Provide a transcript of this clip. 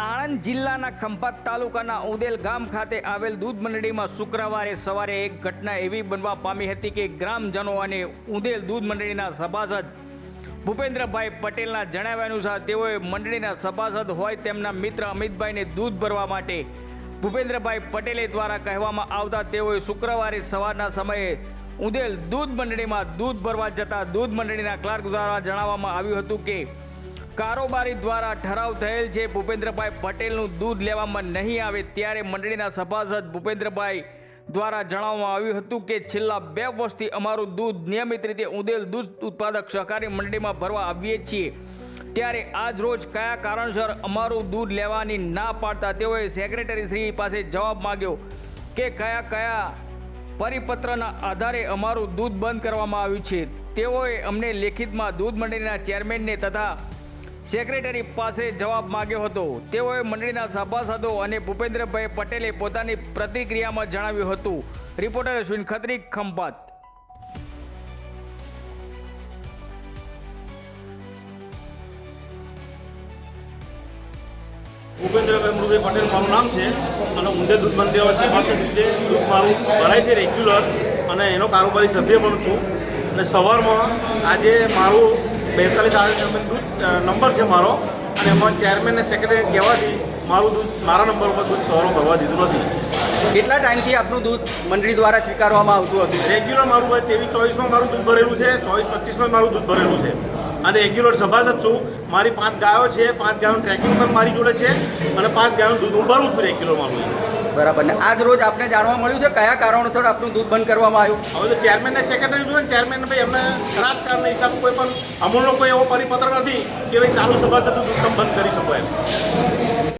આણંદ જિલ્લાના ખંભાત તાલુકાના ઉદેલ ગામ ખાતે આવેલ દૂધ મંડળીમાં શુક્રવારે સવારે એક ઘટના એવી બનવા પામી હતી કે ગ્રામજનો અને ઉદેલ દૂધ મંડળીના સભાસદ ભૂપેન્દ્રભાઈ પટેલના જણાવ્યા અનુસાર તેઓએ મંડળીના સભાસદ હોય તેમના મિત્ર અમિતભાઈને દૂધ ભરવા માટે ભૂપેન્દ્રભાઈ પટેલે દ્વારા કહેવામાં આવતા તેઓએ શુક્રવારે સવારના સમયે ઉદેલ દૂધ મંડળીમાં દૂધ ભરવા જતા દૂધ મંડળીના ક્લાર્ક દ્વારા જણાવવામાં આવ્યું હતું કે કારોબારી દ્વારા ઠરાવ થયેલ છે, ભૂપેન્દ્રભાઈ પટેલનું દૂધ લેવામાં નહીં આવે ત્યારે મંડળીના સભાસદ ભૂપેન્દ્રભાઈ દ્વારા જણાવવામાં આવ્યું હતું કે છેલ્લા બે વર્ષથી અમારું દૂધ નિયમિત રીતે ઉંદેલ દૂધ ઉત્પાદક સહકારી મંડળીમાં ભરવા આવીએ છીએ. ત્યારે આજ રોજ કયા કારણસર અમારું દૂધ લેવાની ના પાડતા તેઓએ સેક્રેટરી શ્રી પાસે જવાબ માગ્યો કે કયા કયા પરિપત્રના આધારે અમારું દૂધ બંધ કરવામાં આવ્યું છે. તેઓએ અમને લેખિતમાં દૂધ મંડળીના ચેરમેનને તથા સેક્રેટરી પાસે જવાબ માંગ્યો હતો. તેઓએ મંડળીના સભાસદો અને ભૂપેન્દ્રભાઈ પટેલે પોતાની પ્રતિક્રિયામાં જણાવ્યું હતું. રિપોર્ટર અશ્વિન ખત્રી, ખંભાત. ભૂપેન્દ્રભાઈ મૃદુભાઈ પટેલ, મારું નામ છે. અને ઊંધે દૂધ બંધ પાસે રીતે દૂધ મારું ભરાય છે, રેગ્યુલર. અને એનો કારોબારી સભ્ય પણ છું. અને સવારમાં આજે મારું બેતાલીસ આડત્રીસ દૂધ નંબર છે મારો. અને એમાં ચેરમેન અને સેક્રેટરી કહેવાથી મારું દૂધ મારા નંબર ઉપર દૂધ સવારો ભરવા દીધું નથી. કેટલા ટાઈમથી આપનું દૂધ મંડળી દ્વારા સ્વીકારવામાં આવતું હતું? રેગ્યુલર મારું હોય તેવી ચોવીસમાં મારું દૂધ ભરેલું છે ચોવીસ પચીસમાં મારું દૂધ ભરેલું છે. અને રેગ્યુલર સભાસદ છું. મારી પાંચ ગાયો છે પાંચ ગાયોનું ટ્રેકિંગ પણ મારી જોડે છે અને પાંચ ગાયોનું દૂધ હું ભરું છું રેગ્યુલર મારું બરાબર. ને આજ રોજ આપને જાણવા મળ્યું છે કયા કારણોસર આપનું દૂધ બંધ કરવામાં આવ્યું? હવે તો ચેરમેન ને સેક્રેટરી જોઈએ ચેરમેન ભાઈ અમને રાજકારના હિસાબ કોઈ પણ અમૂલનો કોઈ એવો પરિપત્ર નથી કે ભાઈ ચાલુ સભાસદ દૂધ તમે બંધ કરી શકો એમ.